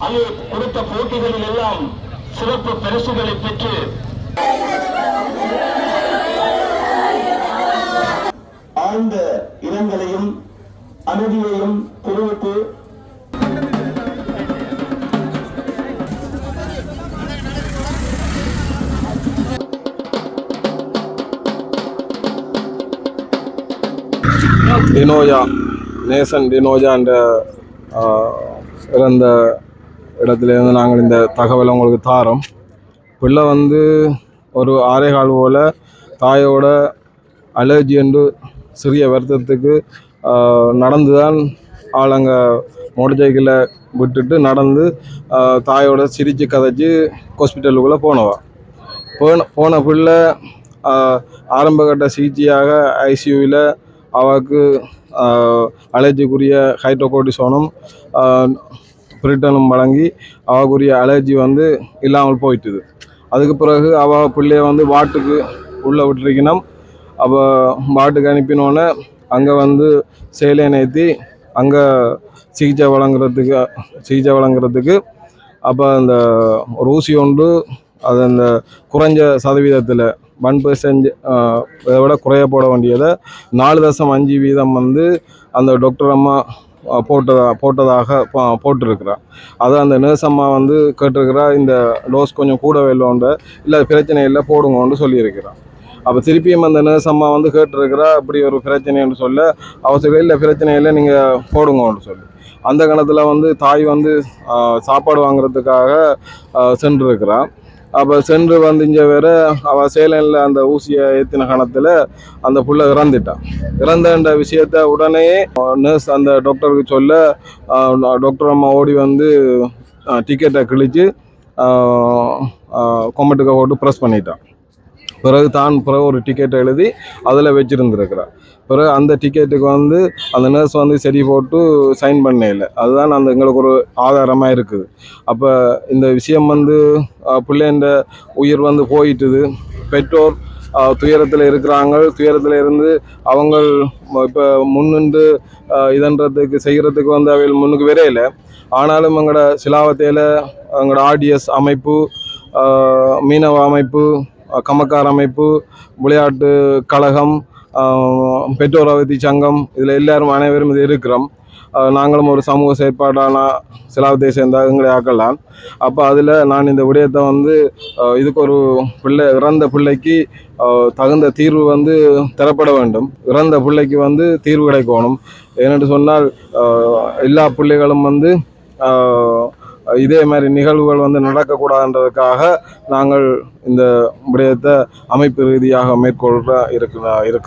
அங்கு கொடுத்த போட்டிகளில் எல்லாம் சிறப்பு பரிசுகளை பெற்று ஆழ்ந்த இரங்கலையும் அமைதியையும் தெரிவித்து டினோஜா நேசன் டினோஜா என்ற ஆஹ், இறந்த இடத்துலேருந்து நாங்கள் இந்த தகவலை உங்களுக்கு தாரோம். பிள்ளை வந்து ஒரு ஆறே கால் போல் தாயோட அலர்ஜி என்று சிறிய வருத்தத்துக்கு நடந்து தான் ஆளுங்க மோட்டர் சைக்கிளை விட்டுட்டு நடந்து தாயோட சிரித்து கதைச்சி ஹாஸ்பிட்டலுக்குள்ளே போனவா. போன போன பிள்ளை ஆரம்பகட்ட சிகிச்சையாக ஐசியூவில் அவருக்கு அலர்ஜிக்குரிய ஹைட்ரோகோட்டிசோனும் பிரிட்டனும் வழங்கி அவக்குரிய அலர்ஜி வந்து இல்லாமல் போயிட்டுது. அதுக்கு பிறகு அவள் பிள்ளைய வந்து வாட்டுக்கு உள்ளே விட்டுருக்கணும். அவள் வாட்டுக்கு அனுப்பினோன்னே அங்கே வந்து செயலை நேர்த்தி அங்கே சிகிச்சை வழங்குறதுக்கு சிகிச்சை வழங்குறதுக்கு அப்போ அந்த ஒரு ஊசி ஒன்று அது அந்த குறைஞ்ச சதவீதத்தில் ஒன் பெர்சன்ட் இதை விட குறைய போட வேண்டியதை நாலு தசம் அஞ்சு வீதம் வந்து அந்த டாக்டர் அம்மா போட்டதா போட்டதாக போ- போட்டிருக்கிறா. அதை அந்த நர்ஸ் அம்மா வந்து கேட்டிருக்கிறா இந்த டோஸ் கொஞ்சம் கூட இல்லைன்ற இல்லை பிரச்சனை இல்லை போடுங்கன்னு சொல்லியிருக்கிறான் அப்போ திருப்பியும் அந்த நர்ஸ் அம்மா வந்து கேட்டிருக்கிறா இப்படி ஒரு பிரச்சனைன்னு சொல்ல அவசரம் இல்லை பிரச்சனை இல்லை நீங்கள் போடுங்கன்னு சொல்லி. அந்த கணத்தில் வந்து தாய் வந்து சாப்பாடு வாங்குறதுக்காக சென்றிருக்கிறான் அப்போ சென்று வந்து இங்கே வேற அவள் சேலனில் அந்த ஊசியை ஏற்றின கணத்தில் அந்த புள்ள இறந்துட்டான் இறந்தன்ற விஷயத்த உடனே நர்ஸ் அந்த டாக்டருக்கு சொல்ல டாக்டர் அம்மா ஓடி வந்து டிக்கெட்டை கிழிச்சு கொம்பட்டுக்க போட்டு ப்ரெஸ் பண்ணிட்டான் பிறகு தான் பிறகு ஒரு டிக்கெட் எழுதி அதில் வச்சுருந்துருக்குறான் பிறகு அந்த டிக்கெட்டுக்கு வந்து அந்த நர்ஸ் வந்து சரி போட்டு சைன் பண்ண இல்லை அதுதான் அந்த எங்களுக்கு ஒரு ஆதாரமாக இருக்குது. அப்போ இந்த விஷயம் வந்து பிள்ளைன்ற உயிர் வந்து போயிட்டுது. பெற்றோர் துயரத்தில் இருக்கிறாங்க. துயரத்தில் இருந்து அவங்க இப்போ முன்னின்று இதன்றதுக்கு செய்கிறதுக்கு வந்து அவைகள் முன்னுக்கு வரையில. ஆனாலும் எங்களோட சிலாவத்தையில் எங்களோட ஆர்டிஎஸ் அமைப்பு மீனவ அமைப்பு கமக்கார் அமைப்பு விளையாட்டு கழகம் பெற்றோர் அவதி சங்கம் இதில் எல்லாரும் அனைவரும் இது இருக்கிறோம். நாங்களும் ஒரு சமூக செயற்பாடான சிலாவத்தை சேர்ந்த எங்களை ஆக்கலாம். அப்போ அதில் நான் இந்த விடயத்தை வந்து இதுக்கு ஒரு பிள்ளை இறந்த பிள்ளைக்கு தகுந்த தீர்வு வந்து தரப்பட வேண்டும். இறந்த பிள்ளைக்கு வந்து தீர்வு கிடைக்கணும். ஏனென்று சொன்னால் எல்லா பிள்ளைகளும் வந்து இதே மாதிரி நிகழ்வுகள் வந்து நடக்கக்கூடாதுன்றதுக்காக நாங்கள் இந்த விடயத்தை அமைப்பு ரீதியாக மேற்கொள்கிற இருக்கிற இருக்கிறோம்.